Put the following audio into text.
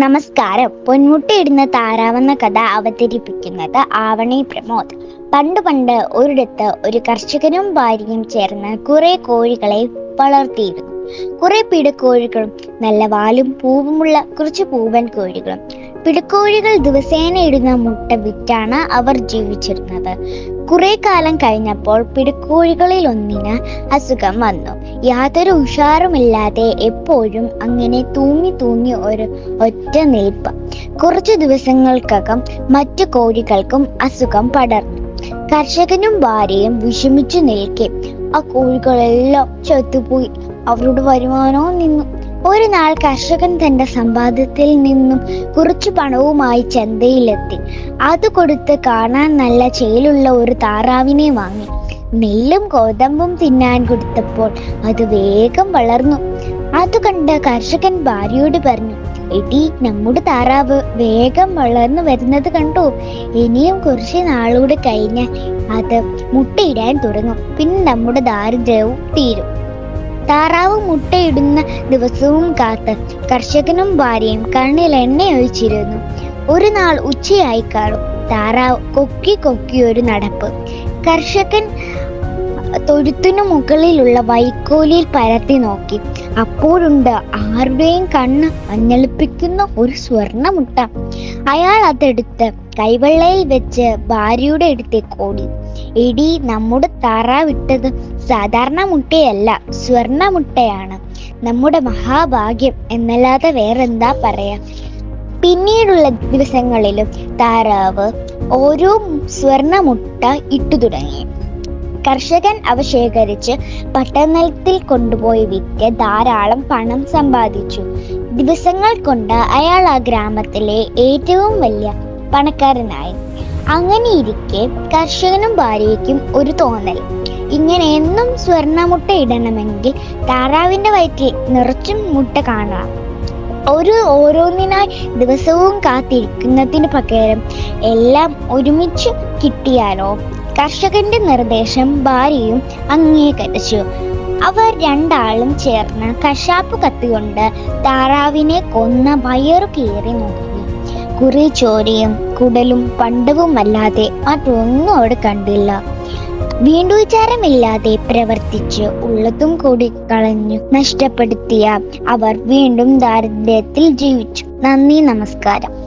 നമസ്കാരം. പൊന്മുട്ടയിടുന്ന താറാവെന്ന കഥ അവതരിപ്പിക്കുന്നത് ആവണി പ്രമോദ്. പണ്ട് പണ്ട് ഒരിടത്ത് ഒരു കർഷകനും ഭാര്യയും ചേർന്ന് കുറെ കോഴികളെ വളർത്തിയിരുന്നു. കുറെ പിടക്കോഴികളും നല്ല വാലും പൂവുമുള്ള കുറച്ച് പൂവൻ കോഴികളും. പിടക്കോഴികൾ ദിവസേന ഇടുന്ന മുട്ട വിറ്റാണ് അവർ ജീവിച്ചിരുന്നത്. കുറെ കാലം കഴിഞ്ഞപ്പോൾ പിടക്കോഴികളിൽ ഒന്നിന് അസുഖം വന്നു. യാതൊരു ഉഷാറുമില്ലാതെ എപ്പോഴും അങ്ങനെ തൂങ്ങി തൂങ്ങി ഒരു ഒറ്റ നിൽപ്പ്. കുറച്ചു ദിവസങ്ങൾക്കകം മറ്റു കോഴികൾക്കും അസുഖം പടർന്നു. കർഷകനും ഭാര്യയും വിഷമിച്ചു നിൽക്കെ. ആ കോഴികളെല്ലാം ചത്തുപോയി. അവരുടെ വരുമാനവും നിന്നു ഒരു നാൾ കർഷകൻ തന്റെ സമ്പാദ്യത്തിൽ നിന്നും കുറച്ചു പണവുമായി ചന്തയിലെത്തി. അത് കൊടുത്ത് കാണാൻ നല്ല ചേലുള്ള ഒരു താറാവിനെ വാങ്ങി. നെല്ലും ഗോതമ്പും തിന്നാൻ കൊടുത്തപ്പോൾ അത് വേഗം വളർന്നു. അത് കണ്ട് കർഷകൻ ഭാര്യയോട് പറഞ്ഞു എടി നമ്മുടെ താറാവ് വേഗം വളർന്നു വരുന്നത് കണ്ടു? ഇനിയും കുറച്ച് നാളൂടെ കഴിഞ്ഞാൽ അത് മുട്ടയിടാൻ തുടങ്ങും. പിന്നെ നമ്മുടെ ദാരിദ്ര്യവും തീരും. താറാവ് മുട്ടയിടുന്ന ദിവസവും കാത്ത് കർഷകനും ഭാര്യയും കണ്ണിൽ എണ്ണ ഒഴിച്ചിരുന്നു ഒരു നാൾ ഉച്ചയായി കാണും. താറാവ് കൊക്കി കൊക്കി ഒരു നടപ്പ്. കർഷകൻ തൊഴുത്തിനു മുകളിലുള്ള വൈക്കോലിൽ പരത്തി നോക്കി. അപ്പോഴുണ്ട് ആരുടെയും കണ്ണ് മഞ്ഞളിപ്പിക്കുന്ന ഒരു സ്വർണ മുട്ട അയാൾ അതെടുത്ത് കൈവെള്ളയിൽ വെച്ച് ഭാര്യയുടെ അടുത്തേക്ക് ഓടി. എടി നമ്മുടെ താറാവിട്ടത് സാധാരണ മുട്ടയല്ല സ്വർണ മുട്ടയാണ്. നമ്മുടെ മഹാഭാഗ്യം എന്നല്ലാതെ വേറെന്താ പറയാ? പിന്നീടുള്ള ദിവസങ്ങളിലും താറാവ് ഓരോ സ്വർണ മുട്ട ഇട്ടു തുടങ്ങി. കർഷകൻ അവ ശേഖരിച്ച് പട്ടണത്തിൽ കൊണ്ടുപോയി വിറ്റ് ധാരാളം പണം സമ്പാദിച്ചു. ദിവസങ്ങൾ കൊണ്ട് അയാൾ ആ ഗ്രാമത്തിലെ ഏറ്റവും വലിയ പണക്കാരനായി. അങ്ങനെ ഇരിക്കെ കർഷകനും ഭാര്യയ്ക്കും ഒരു തോന്നൽ. ഇങ്ങനെ എന്നും സ്വർണമുട്ട ഇടണമെങ്കിൽ താറാവിന്റെ വയറ്റിൽ നിറച്ചും മുട്ട കാണാം. ഒരു ഓരോന്നിനായി ദിവസവും കാത്തിരിക്കുന്നതിന് പകരം എല്ലാം ഒരുമിച്ച് കിട്ടിയാലോ? കർഷകന്റെ നിർദ്ദേശം ഭാര്യയും അംഗീകരിച്ചു. അവർ രണ്ടാളും ചേർന്ന് കശാപ്പ് കത്തികൊണ്ട് താറാവിനെ കൊന്ന വയറു കീറി നോക്കി. കുറെ ചോരയും കുടലും പണ്ടവും അല്ലാതെ അതൊന്നും അവിടെ കണ്ടില്ല. വീണ്ടുവിചാരമില്ലാതെ പ്രവർത്തിച്ച് ഉള്ളതും കൂടി കളഞ്ഞു നഷ്ടപ്പെടുത്തിയ അവർ വീണ്ടും ദാരിദ്ര്യത്തിൽ ജീവിച്ചു. നന്ദി നമസ്കാരം.